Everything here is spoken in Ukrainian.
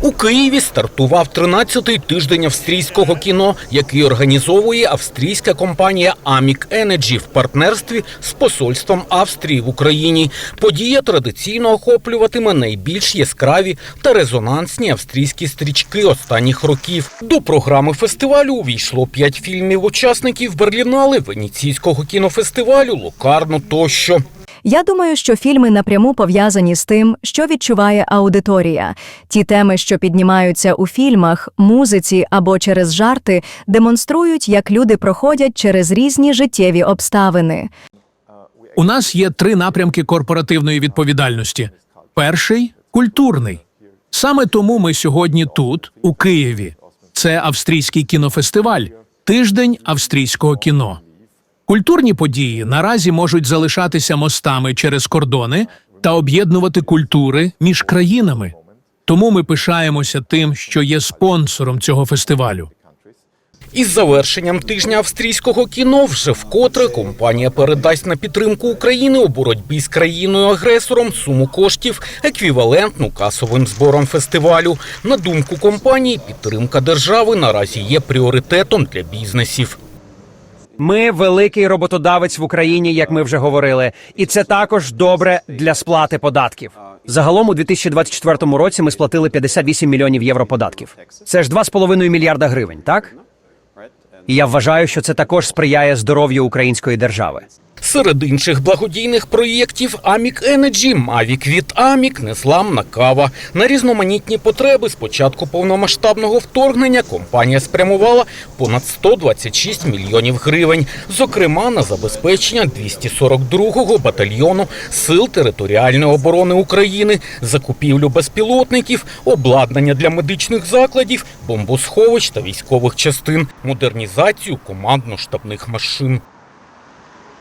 У Києві стартував 13-й тиждень австрійського кіно, який організовує австрійська компанія Amic Energy в партнерстві з посольством Австрії в Україні. Подія традиційно охоплюватиме найбільш яскраві та резонансні австрійські стрічки останніх років. До програми фестивалю увійшло п'ять фільмів учасників Берлінали, Венеційського кінофестивалю, Локарно тощо. Я думаю, що фільми напряму пов'язані з тим, що відчуває аудиторія. Ті теми, що піднімаються у фільмах, музиці або через жарти, демонструють, як люди проходять через різні життєві обставини. У нас є три напрямки корпоративної відповідальності. Перший культурний. Саме тому ми сьогодні тут, у Києві. Це австрійський кінофестиваль, тиждень австрійського кіно. Культурні події наразі можуть залишатися мостами через кордони та об'єднувати культури між країнами. Тому ми пишаємося тим, що є спонсором цього фестивалю. Із завершенням тижня австрійського кіно вже вкотре компанія передасть на підтримку України у боротьбі з країною-агресором суму коштів еквівалентну касовим зборам фестивалю. На думку компанії, підтримка держави наразі є пріоритетом для бізнесів. Ми великий роботодавець в Україні, як ми вже говорили, і це також добре для сплати податків. Загалом у 2024 році ми сплатили 58 мільйонів євро податків. Це ж 2,5 мільярда гривень, так? І я вважаю, що це також сприяє здоров'ю української держави. Серед інших благодійних проєктів Amic Energy, Mavic від Amic, незламна кава. На різноманітні потреби з початку повномасштабного вторгнення компанія спрямувала понад 126 мільйонів гривень, зокрема на забезпечення 242-го батальйону Сил територіальної оборони України, закупівлю безпілотників, обладнання для медичних закладів, бомбосховищ та військових частин, модернізацію командно-штабних машин.